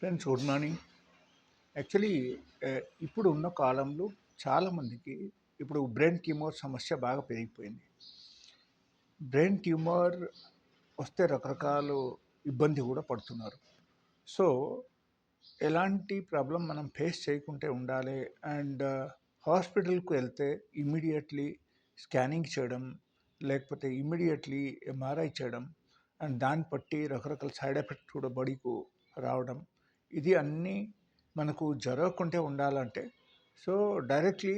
Friends good morning actually ఇప్పుడు ఉన్న కాలంలో చాలామందికి ఇప్పుడు బ్రెయిన్ ట్యూమర్ సమస్య బాగా పెరిగిపోయింది. బ్రెయిన్ ట్యూమర్ వస్తే రకరకాల ఇబ్బంది కూడా పడుతున్నారు. సో ఎలాంటి ప్రాబ్లం మనం ఫేస్ చేయకుంటే ఉండాలి అండ్ హాస్పిటల్కు వెళ్తే ఇమీడియట్లీ స్కానింగ్ చేయడం లేకపోతే ఇమీడియట్లీ ఎంఆర్ఐ చేయడం అండ్ దాన్ని బట్టి రకరకాల సైడ్ ఎఫెక్ట్ కూడా బాడీకు రావడం ఇది అన్నీ మనకు జరగకుంటే ఉండాలంటే సో డైరెక్ట్లీ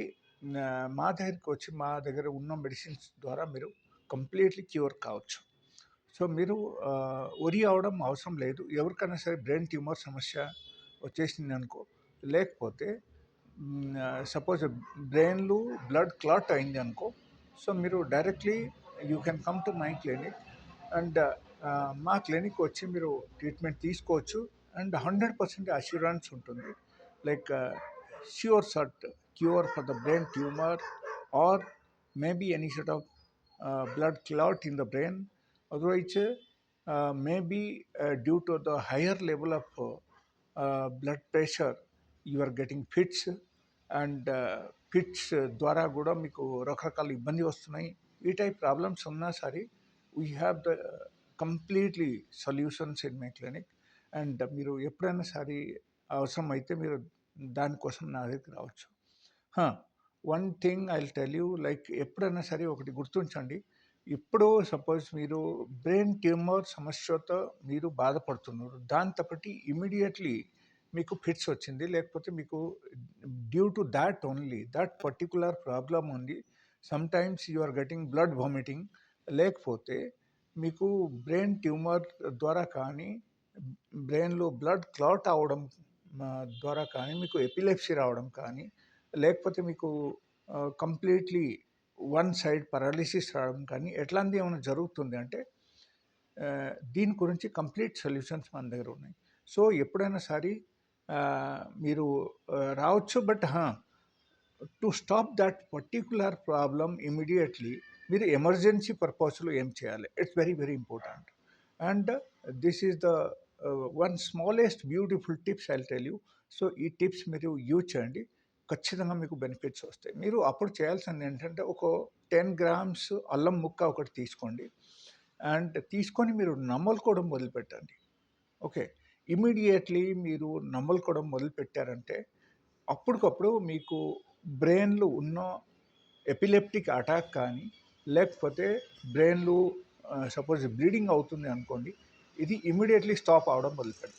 మా దగ్గరికి వచ్చి మా దగ్గర ఉన్న మెడిసిన్స్ ద్వారా మీరు కంప్లీట్లీ క్యూర్ కావచ్చు. సో మీరు ఒరి అవడం అవసరం లేదు. ఎవరికైనా సరే బ్రెయిన్ ట్యూమర్ సమస్య వచ్చేసింది అనుకో లేకపోతే సపోజ్ బ్రెయిన్లో బ్లడ్ క్లాట్ అయింది అనుకో సో మీరు directly you can come to my clinic and మా క్లినిక్ వచ్చి మీరు ట్రీట్మెంట్ తీసుకోవచ్చు. అండ్ హండ్రెడ్ పర్సెంట్ అష్యూరెన్స్ ఉంటుంది. Like sure sort cure for the brain tumour or maybe any sort of blood clot in the brain otherwise maybe due to the higher level of blood pressure you are getting fits and fits ద్వారా కూడా మీకు రకరకాల ఇబ్బంది వస్తున్నాయి. ఈ type problems ఉన్నా సరే we have the completely solutions in my clinic and మీరు ఎప్పుడైనా సరే అవసరం అయితే మీరు దానికోసం నా దగ్గరికి రావచ్చు. One thing I tell you like ఎప్పుడైనా సరే ఒకటి గుర్తుంచండి. ఇప్పుడు సపోజ్ మీరు బ్రెయిన్ ట్యూమర్ సమస్యతో మీరు బాధపడుతున్నారు దాని తప్పటి ఇమీడియట్లీ మీకు ఫిట్స్ వచ్చింది లేకపోతే మీకు due to that only that particular problem ఉంది some times you are getting blood vomiting లేకపోతే మీకు బ్రెయిన్ ట్యూమర్ ద్వారా కానీ బ్రెయిన్లో బ్లడ్ క్లాట్ అవడం ద్వారా కానీ మీకు ఎపిలెప్సీ రావడం కానీ లేకపోతే మీకు కంప్లీట్లీ వన్ సైడ్ పారాలిసిస్ రావడం కానీ ఎట్లాంటిది ఏమైనా జరుగుతుంది అంటే దీని గురించి కంప్లీట్ సొల్యూషన్స్ మన దగ్గర ఉన్నాయి. సో ఎప్పుడైనా సరే మీరు రావచ్చు but to stop that particular problem immediately మీరు ఎమర్జెన్సీ పర్పస్లో ఏం చేయాలి? It's very very important. And this is the one smallest beautiful tips I tell you. So ఈ టిప్స్ మీరు యూజ్ చేయండి. ఖచ్చితంగా మీకు బెనిఫిట్స్ వస్తాయి. మీరు అప్పుడు చేయాల్సింది ఏంటంటే ఒక టెన్ గ్రామ్స్ అల్లం ముక్క ఒకటి తీసుకోండి. అండ్ తీసుకొని మీరు నమ్మలుకోవడం మొదలుపెట్టండి. ఓకే. ఇమీడియట్లీ మీరు నమ్మలుకోవడం మొదలుపెట్టారంటే అప్పటికప్పుడు మీకు బ్రెయిన్లో ఉన్న ఎపిలెప్టిక్ అటాక్ కానీ లేకపోతే బ్రెయిన్లో సపోజ్ బ్లీడింగ్ అవుతుంది అనుకోండి ఇది ఇమీడియట్లీ స్టాప్ అవడం మొదలుపెడతాయి.